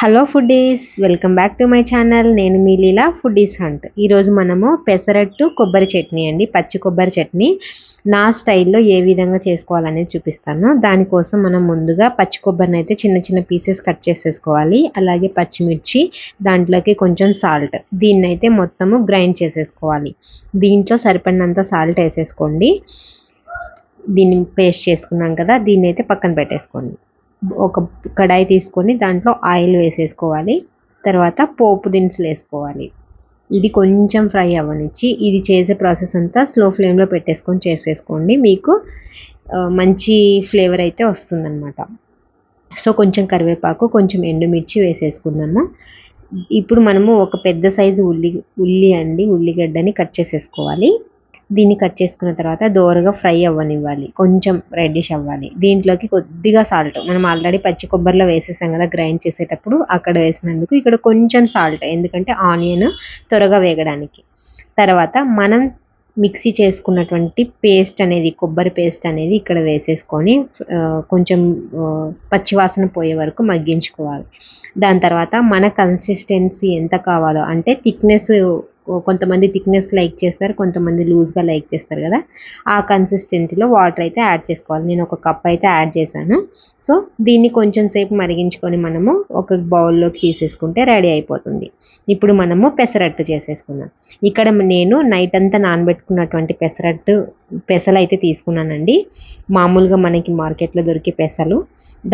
Hello foodies welcome back to my channel నేను మీ లీలా foodies hunt ఈరోజు మనము పెసరట్టు కొబ్బరి చట్నీ అండి. పచ్చి కొబ్బరి చట్నీ. నా స్టైల్లో ఏ విధంగా చేసుకోవాలనేది చూపిస్తాను. దానికోసం మనం ముందుగా పచ్చి కొబ్బరిని అయితే చిన్న చిన్న పీసెస్ కట్ చేసేసుకోవాలి. అలాగే పచ్చిమిర్చి దాంట్లోకి కొంచెం సాల్ట్. దీన్ని అయితే మొత్తము గ్రైండ్ చేసేసుకోవాలి. దీంట్లో సరిపడినంత సాల్ట్ వేసేసుకోండి. దీన్ని పేస్ట్ చేసుకున్నాం కదా దీన్ని అయితే పక్కన పెట్టేసుకోండి. ఒక కడాయి తీసుకొని దాంట్లో ఆయిల్ వేసేసుకోవాలి. తర్వాత పోపు దినుసులు వేసుకోవాలి. ఇది కొంచెం ఫ్రై అవ్వనిచ్చి ఇది చేసే ప్రాసెస్ అంతా స్లో ఫ్లేమ్లో పెట్టేసుకొని చేసేసుకోండి. మీకు మంచి ఫ్లేవర్ అయితే వస్తుందన్నమాట. సో కొంచెం కరివేపాకు కొంచెం ఎండుమిర్చి వేసేసుకుందాము. ఇప్పుడు మనము ఒక పెద్ద సైజు ఉల్లి ఉల్లి అండి ఉల్లిగడ్డని కట్ చేసేసుకోవాలి. దీన్ని కట్ చేసుకున్న తర్వాత దోరగా ఫ్రై అవ్వనివ్వాలి. కొంచెం రెడ్డిష్ అవ్వాలి. దీంట్లోకి కొద్దిగా సాల్ట్ మనం ఆల్రెడీ పచ్చి కొబ్బరిలో వేసేసాం కదా గ్రైండ్ చేసేటప్పుడు అక్కడ వేసినందుకు ఇక్కడ కొంచెం సాల్ట్ ఎందుకంటే ఆనియన్ త్వరగా వేగడానికి. తర్వాత మనం మిక్సీ చేసుకున్నటువంటి పేస్ట్ అనేది కొబ్బరి పేస్ట్ అనేది ఇక్కడ వేసేసుకొని కొంచెం పచ్చివాసన పోయే వరకు మగ్గించుకోవాలి. దాని తర్వాత మన కన్సిస్టెన్సీ ఎంత కావాలో అంటే థిక్నెస్ కొంతమంది థిక్నెస్ లైక్ చేస్తారు కొంతమంది లూజ్గా లైక్ చేస్తారు కదా. ఆ కన్సిస్టెంట్లో వాటర్ అయితే యాడ్ చేసుకోవాలి. నేను ఒక కప్ అయితే యాడ్ చేశాను. సో దీన్ని కొంచెం సేపు మరిగించుకొని మనము ఒక బౌల్లోకి తీసేసుకుంటే రెడీ అయిపోతుంది. ఇప్పుడు మనము పెసరట్టు చేసేసుకున్నాం ఇక్కడ నేను నైట్ అంతా నానబెట్టుకున్నటువంటి పెసరట్టు పెసలు అయితే తీసుకున్నానండి. మామూలుగా మనకి మార్కెట్లో దొరికే పెసలు.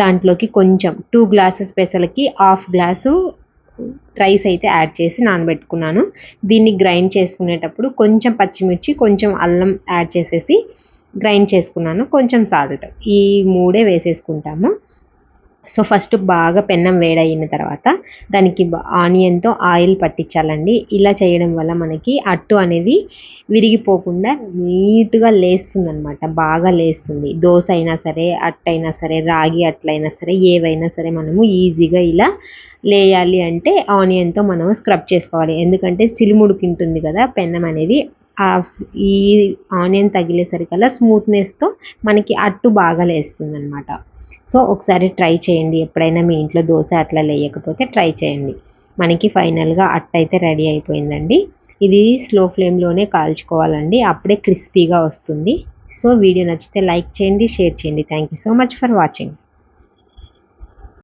దాంట్లోకి కొంచెం టూ గ్లాసెస్ పెసలకి హాఫ్ గ్లాసు రైస్ అయితే యాడ్ చేసి నానబెట్టుకున్నాను. దీన్ని గ్రైండ్ చేసుకునేటప్పుడు కొంచెం పచ్చిమిర్చి కొంచెం అల్లం యాడ్ చేసేసి గ్రైండ్ చేసుకున్నాను. కొంచెం సాల్ట్ ఈ మూడే వేసేసుకుంటాము. సో ఫస్ట్ బాగా పెన్నం వేడయిన తర్వాత దానికి ఆనియన్తో ఆయిల్ పట్టించాలండి. ఇలా చేయడం వల్ల మనకి అట్టు అనేది విరిగిపోకుండా నీట్గా లేస్తుంది అనమాట బాగా లేస్తుంది. దోశ అయినా సరే అట్టయినా సరే రాగి అట్లయినా సరే ఏవైనా సరే మనము ఈజీగా ఇలా లేయాలి అంటే ఆనియన్తో మనం స్క్రబ్ చేసుకోవాలి. ఎందుకంటే సిలుముడికింటుంది కదా పెన్నం అనేది. ఈ ఆనియన్ తగిలేసరికల్లా స్మూత్నెస్తో మనకి అట్టు బాగా లేస్తుంది అనమాట సో ఒకసారి ట్రై చేయండి. ఎప్పుడైనా మీ ఇంట్లో దోశ అట్లా లేయకపోతే ట్రై చేయండి. మనకి ఫైనల్గా అట్ట అయితే రెడీ అయిపోయిందండి. ఇది స్లో ఫ్లేమ్లోనే కాల్చుకోవాలండి. అప్పుడే క్రిస్పీగా వస్తుంది. సో వీడియో నచ్చితే లైక్ చేయండి షేర్ చేయండి. Thank you so much for watching.